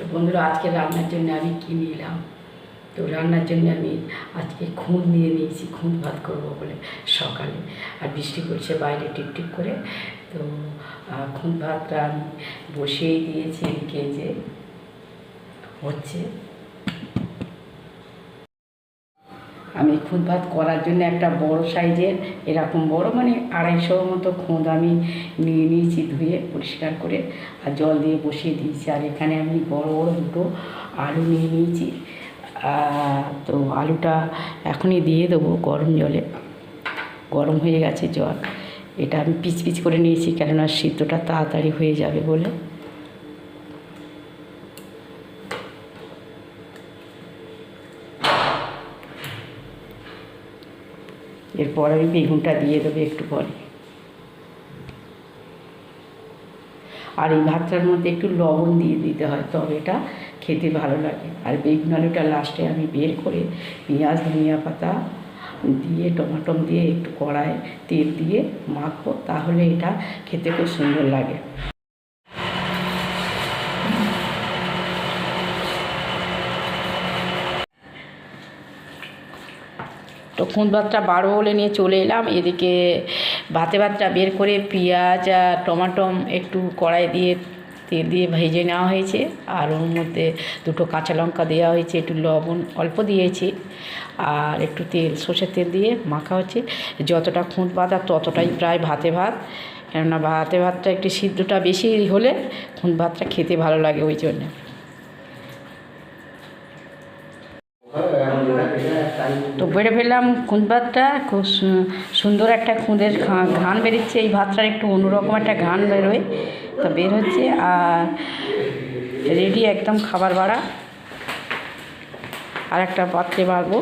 তো বন্ধুরা, আজকে রান্নার জন্য আমি কী নিলাম? তো রান্নার জন্য আমি আজকে খুঁত নিয়ে নিয়েছি খুঁত ভাত করব বলে সকালে। আর বৃষ্টি পড়ছে, বাইরে টিপ টিপ করে। তো খুন ভাতটা আমি বসিয়ে দিয়েছি কেজে। হচ্ছে। আমি খুদ ভাত করার জন্য একটা বড় সাইজের, এরকম বড় মানে আড়াইশো মতো খোঁদ আমি নিয়ে নিয়েছি ধুয়ে পরিষ্কার করে আর জল দিয়ে বসিয়ে দিয়েছি। আর এখানে আমি বড় বড় দুটো আলু নিয়ে নিয়েছি। তো আলুটা এখনই দিয়ে দেবো গরম জলে। গরম হয়ে গেছে জল। এটা আমি পিচ পিচ করে নিয়েছি কেননা সিদ্ধটা তাড়াতাড়ি হয়ে যাবে বলে। এরপর আমি বেগুনটা দিয়ে দেবো একটু পরে। আর এই ভাতটার মধ্যে একটু লবণ দিয়ে দিতে হয়, তবে এটা খেতে ভালো লাগে। আর বেগুন আলুটা লাস্টে আমি বের করে পেঁয়াজ, ধনিয়া পাতা দিয়ে, টমাটম দিয়ে একটু কড়ায় তেল দিয়ে মাখবো, তাহলে এটা খেতে খুব সুন্দর লাগে। তো খুঁত ভাতটা বাড়বো বলে নিয়ে চলে এলাম। এদিকে ভাতে ভাতটা বের করে পেঁয়াজ আর টমাটম একটু কড়াই দিয়ে তেল দিয়ে ভেজে নেওয়া হয়েছে। আর ওর মধ্যে দুটো কাঁচা লঙ্কা দেওয়া হয়েছে, একটু লবণ অল্প দিয়েছি। আর একটু তেল, সর্ষের তেল দিয়ে মাখা হচ্ছে। যতটা খুঁত ভাত আর ততটাই প্রায় ভাতে ভাত। কেননা ভাতে ভাতটা একটু সিদ্ধটা বেশি হলে খুঁত ভাতটা খেতে ভালো লাগে ওই জন্যে। তো বেড়ে ফেললাম খুঁত ভাতটা খুব সুন্দর একটা খুঁদের ঘান বেরোচ্ছে। এই ভাতটার একটু অন্যরকম একটা ঘান বেরোয়। তো বের হচ্ছে আর রেডি একদম খাবার বাড়া। আর একটা পাত্রে বাড়বো।